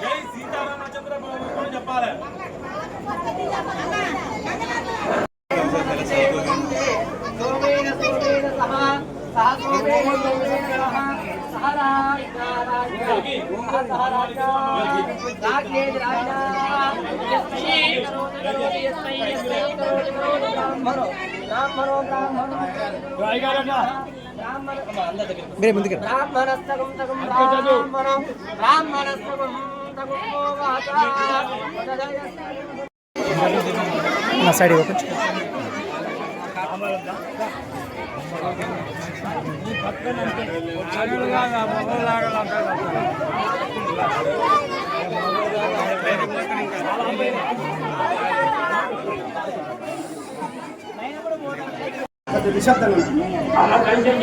జై సీతారామ చంద్రబాబు చెప్పాలి మీరే ముందుకు బ్రాహ్మణస్తగం తగం బ్రాహ్మణం బ్రాహ్మణస్తగం నా సైడ్ ఇవ్వచ్చు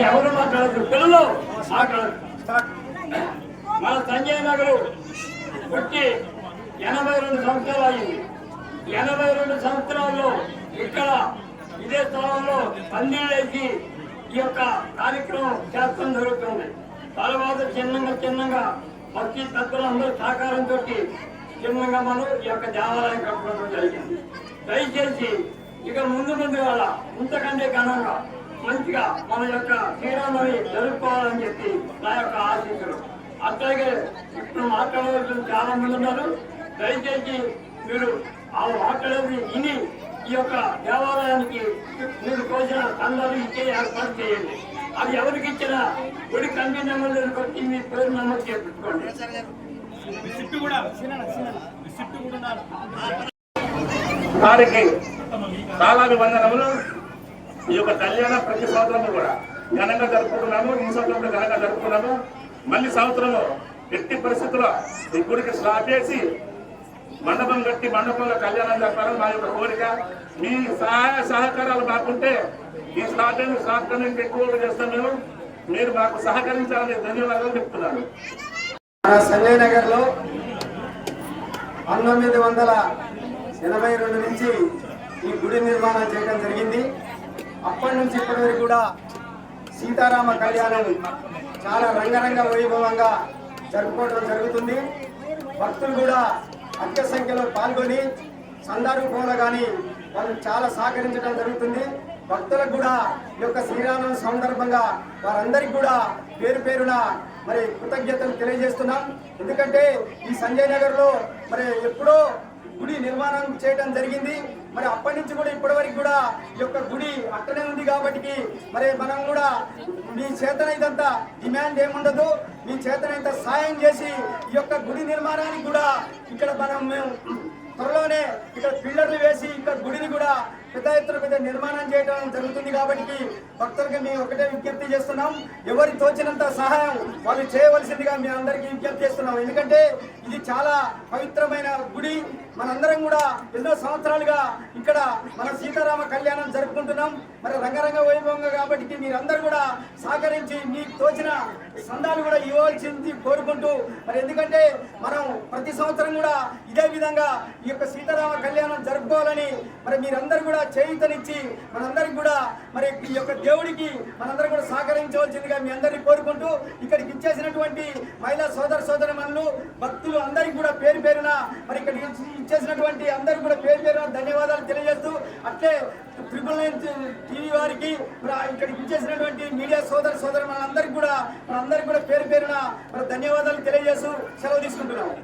ఎవరు మాట్లాడదు పిల్లలు మన సంజయ్ నగరు పుట్టి ఎనభై రెండు సంవత్సరాలు అయింది ఎనభై రెండు సంవత్సరాల్లో ఇక్కడ ఇదే స్థలంలో పందిళ్ళేసి ఈ యొక్క కార్యక్రమం చేస్తాం జరుగుతుంది. తర్వాత చిన్నగా చిన్నగా భక్తి తత్వులందరూ సహకారంతో చిన్నగా మనం ఈ యొక్క దేవాలయం కట్టుకోవడం జరిగింది. దయచేసి ఇక ముందు ముందు వల్ల ఇంతకంటే ఘనంగా మంచిగా మన యొక్క శ్రీరామని జరుపుకోవాలని చెప్పి నా యొక్క ఆశించడం. అట్లాగే ఇప్పుడు మాట్లాడవలసిన చాలా మంది ఉన్నారు. దయచేసి మీరు ఆ మాట్లాడేది విని ఈ యొక్క దేవాలయానికి మీరు కోసిన చందాలు ఇచ్చే ఏర్పాటు చేయండి. అది ఎవరికి ఇచ్చినా గుడి కమిటీ నెంబర్లను కొట్టి మీ పేరు నమోదు చేపించుకోండి వారికి చాలా వందనములు ఈ యొక్క కళ్యాణ ప్రతి సంవత్సరం కూడా ఘనంగా జరుపుకుంటున్నాము ఈ సంవత్సరం కూడా ఘనంగా జరుపుకున్నాము మళ్ళీ సంవత్సరము ఎట్టి పరిస్థితుల్లో ఈ గుడికి స్లాబ్ చేసి మండపం కట్టి మండపంలో కళ్యాణం జరపాలని మా యొక్క కోరిక. మీ సహాయ సహకారాలు మాకుంటే ఈ స్లాబ్ స్లాబ్ ఎక్కువగా చేస్తాం మేము. మీరు మాకు సహకరించాలని ధన్యవాదాలు చెప్తున్నాను. మన సంజయ్ నగర్లో పంతొమ్మిది వందల ఎనభై రెండు నుంచి ఈ గుడి నిర్మాణం చేయడం జరిగింది. అప్పటి నుంచి ఇప్పటి వరకు కూడా సీతారామ కళ్యాణం చాలా రంగరంగ వైభవంగా జరుపుకోవడం జరుగుతుంది. భక్తులు కూడా అధిక సంఖ్యలో పాల్గొని సందర్భంలో కానీ వాళ్ళు చాలా సహకరించడం జరుగుతుంది. భక్తులకు కూడా ఈ యొక్క శ్రీరామ సందర్భంగా వారందరికీ కూడా పేరు పేరున మరి కృతజ్ఞతలు తెలియజేస్తున్నాం. ఎందుకంటే ఈ సంజయ్ నగర్లో మరి ఎప్పుడో గుడి నిర్మాణం చేయడం జరిగింది. మరి అప్పటి నుంచి కూడా ఇప్పటి వరకు కూడా ఈ యొక్క గుడి పక్కనే ఉంది కాబట్టి మరి మనం కూడా మీ చేతనైనంత డిమాండ్ ఏముండదు. మీ చేతనైనంత సాయం చేసి ఈ యొక్క గుడి నిర్మాణానికి కూడా ఇక్కడ మనం మేము త్వరలోనే ఇక్కడ పిల్లర్లు వేసి ఇక్కడ గుడిని కూడా పెద్ద ఎత్తున పెద్ద నిర్మాణం చేయడం జరుగుతుంది కాబట్టి భక్తులకి మేము ఒకటే విజ్ఞప్తి చేస్తున్నాం. ఎవరి తోచినంత సహాయం వాళ్ళు చేయవలసిందిగా మీ అందరికీ విజ్ఞప్తి చేస్తున్నాం. ఎందుకంటే ఇది చాలా పవిత్రమైన గుడి. మనందరం కూడా ఎన్నో సంవత్సరాలుగా ఇక్కడ మన సీతారామ కళ్యాణం జరుపుకుంటున్నాం. మరి రంగరంగ వైభవంగా కాబట్టి మీరందరూ కూడా సహకరించి మీకు తోచిన సందాలు కూడా ఇవ్వాల్సింది కోరుకుంటూ మరి ఎందుకంటే మనం ప్రతి సంవత్సరం కూడా ఇదే విధంగా ఈ యొక్క సీతారామ కళ్యాణం జరుపుకోవాలని మరి మీరందరూ కూడా చేయుతనిచ్చి మనందరికి కూడా మరి ఈ యొక్క దేవుడికి మనందరం కూడా సహకరించవలసిందిగా మీ అందరినీ కోరుకుంటూ ఇక్కడికి ఇచ్చేసినటువంటి మహిళా సోదర సోదరి మనులు భక్తులు అందరికీ కూడా పేరు పేరున మరి ఇక్కడికి ఇచ్చేసినటువంటి అందరికీ కూడా పేరు పేరున ధన్యవాదాలు తెలియజేస్తూ అట్లే ట్రిపుల్ నైన్ టీవీ వారికి ఇక్కడికి ఇచ్చేసినటువంటి మీడియా సోదర సోదరు మనందరికీ కూడా అందరికి కూడా పేరు పేరున మరి ధన్యవాదాలు తెలియజేస్తూ సెలవు తీసుకుంటున్నాము.